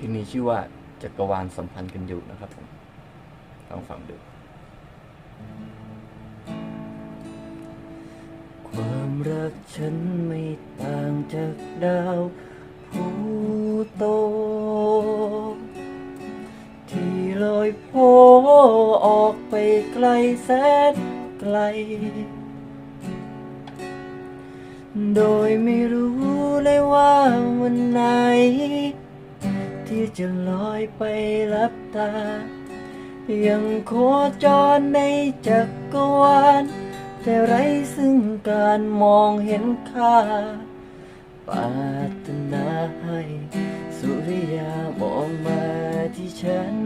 เพลงนี้ชื่อว่าจักรวาลสัมพันธ์กันอยู่นะครับผมลองฟังดู ความรักฉันไม่ต่างจากดาวผู้โต ที่ลอยโพออกไปไกลแสนไกล โดยไม่รู้เลยว่าวันไหน ที่จะลอยไปรับตา ยังโคจรในจักรวาลแต่ไรซึ่งการมองเห็นค่าปารถนาให้สุริยามองมาที่ฉัน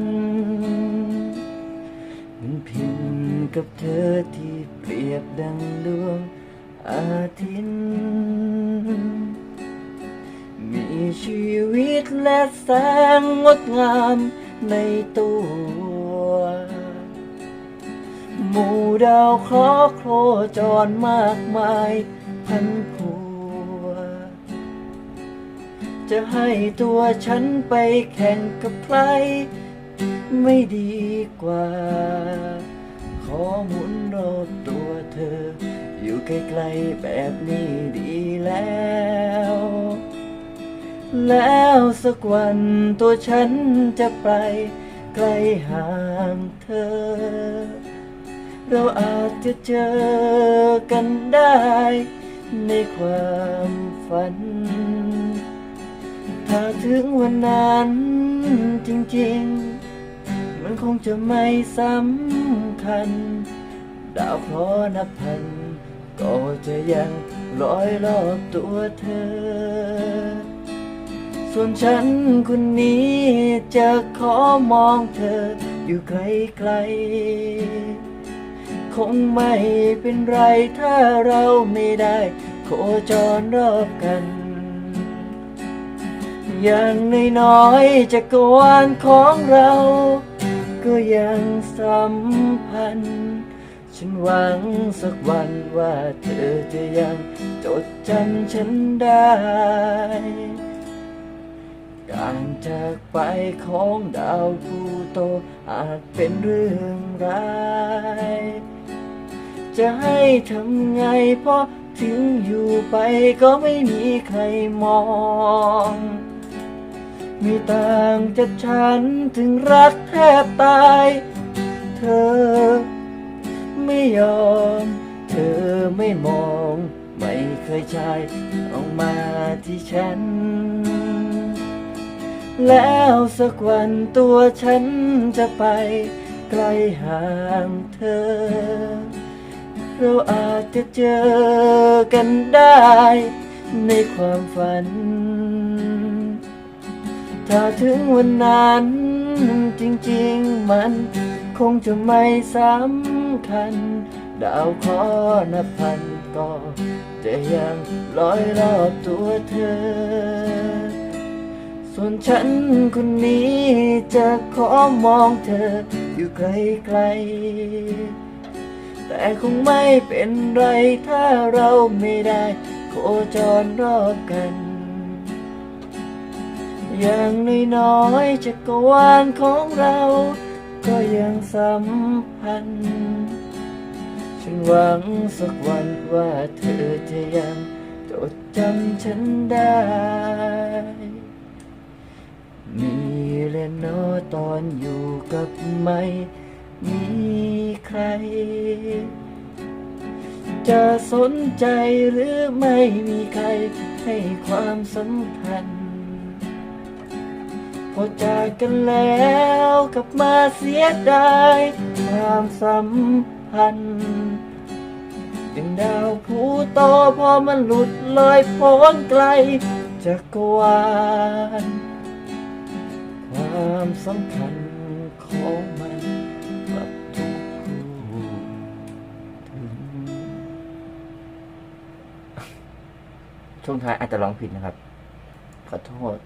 มันพิมพ์กับเธอที่เปรียบดังดวงอาทิตย์ มีชีวิตและแสงงดงามในตัว หมู่ดาวเคราะห์โคจรมากมายพันพัว จะให้ตัวฉันไปแข่งกับใคร ไม่ดีกว่า ขอหมุนรอบตัวเธอ อยู่ใกล้ๆแบบนี้ดีแล้ว แล้วสักวันตัวฉันจะไปไกลห่างเธอ เราอาจจะเจอกันได้ ในความฝัน ถ้าถึงวันนั้นจริงๆ มันคงจะไม่สำคัญ ดาวเคราะห์นับพัน ก็จะยังลอยรอบตัวเธอ ส่วนฉันคนนี้จะขอมองเธออยู่ไกลๆ คงไม่เป็นไรถ้าเราไม่ได้โคจรรอบกัน อย่างน้อยๆจักวาลของเรา ก็ยังสัมพันธ์ ฉันหวังสักวันว่าเธอจะยังจดจำฉันได้ การจากไปของดาวพูโตอาจเป็นเรื่องร้ายจะให้ทำไงเพราะถึงอยู่ไปก็ไม่มีใครมอง มีต่างจากฉันถึงรักแทบตาย เธอไม่ยอม เธอไม่มอง ไม่เคยใช้ออกมาที่ฉัน แล้วสักวันตัวฉันจะไปไกลห่างเธอ เราอาจจะเจอกันได้ในความฝัน ถ้าถึงวันนั้นจริงๆมันคงจะไม่สำคัญ ดาวเคราะห์นับพันก็จะยังลอยรอบตัวเธอ ส่วนฉันคนนี้จะขอมองเธออยู่ไกลๆ แต่คงไม่เป็นไรถ้าเราไม่ได้โคจรรอบกัน อย่างน้อยๆจักรวาลของเรา ก็ยังสัมพันธ์ ฉันหวังสักวันว่าเธอจะยังจดจำฉันได้ มีเล่นนอตอนอยู่กับไม่มีใคร จะสนใจหรือไม่มีใครให้ความสำคัญ พอจากกันแล้วกลับมาเสียดายความสัมพันธ์อย่างดาวผูโตพอมันหลุดลอยพ้นไกลจักรวาล ความสำคัญของมันกับทุกคู่ถึงช่วงท้ายอาจจะร้องผิดนะครับ ขอโทษ